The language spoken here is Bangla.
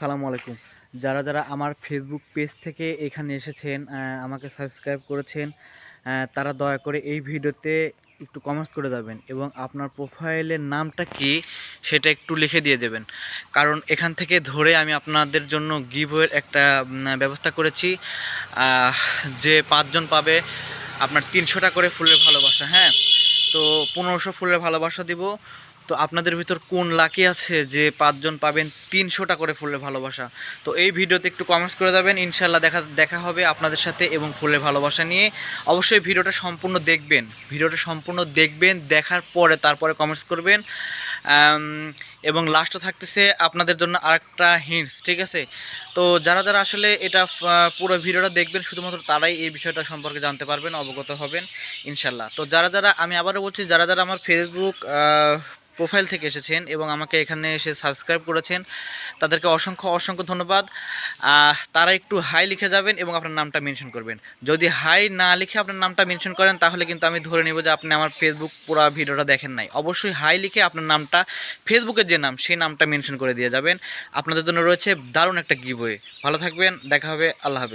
সালামু আলাইকুম। যারা যারা আমার ফেসবুক পেজ থেকে এখানে এসেছেন আমাকে সাবস্ক্রাইব করেছেন তারা দয়া করে এই ভিডিওতে একটু কমেন্টস করে যাবেন এবং আপনার প্রোফাইলের নামটা কি সেটা একটু লিখে দিয়ে দেবেন। কারণ এখান থেকে ধরে আমি আপনাদের জন্য গিভওয়ের একটা ব্যবস্থা করেছি। যে পাঁচজন পাবে, আপনার তিনশোটা করে ফুলের ভালোবাসা হ্যাঁ? তো পনেরোশো ফুলের ভালোবাসা দিব। তো আপনাদের ভিতর কোন লাকি আছে যে পাঁচজন পাবেন তিনশোটা করে ফুলের ভালোবাসা? তো এই ভিডিওতে একটু কমেন্টস করে দেবেন ইনশাল্লাহ দেখা দেখা হবে আপনাদের সাথে এবং ফুলের ভালোবাসা নিয়ে। অবশ্যই ভিডিওটা সম্পূর্ণ দেখবেন, ভিডিওটা সম্পূর্ণ দেখবেন, দেখার পরে তারপরে কমেন্টস করবেন। এবং লাস্টে থাকতেছে আপনাদের জন্য আরেকটা হিন্টস ঠিক আছে? তো যারা যারা আসলে এটা পুরো ভিডিওটা দেখবেন, শুধুমাত্র তারাই এই বিষয়টা সম্পর্কে জানতে পারবেন, অবগত হবেন ইনশাল্লাহ তো যারা যারা, আমি আবারও বলছি, যারা যারা আমার ফেসবুক প্রোফাইল থেকে এসেছেন এবং আমাকে এখানে এসে সাবস্ক্রাইব করেছেন। তাদেরকে অসংখ্য অসংখ্য ধন্যবাদ। তারা একটু হাই লিখে যাবেন এবং আপনার নামটা মেনশন করবেন। যদি হাই না লিখে আপনার নামটা মেনশন করেন, তাহলে কিন্তু আমি ধরে নেব যে আপনি আমার ফেসবুক পুরো ভিডিওটা দেখেন নাই। অবশ্যই হাই লিখে আপনার নামটা ফেসবুকের যে নাম, সেই নামটা মেনশন করে দিয়ে যাবেন। আপনাদের জন্য রয়েছে দারুণ একটা গিবয়ে ভালো থাকবেন, দেখা হবে, আল্লাহ হাফেজ।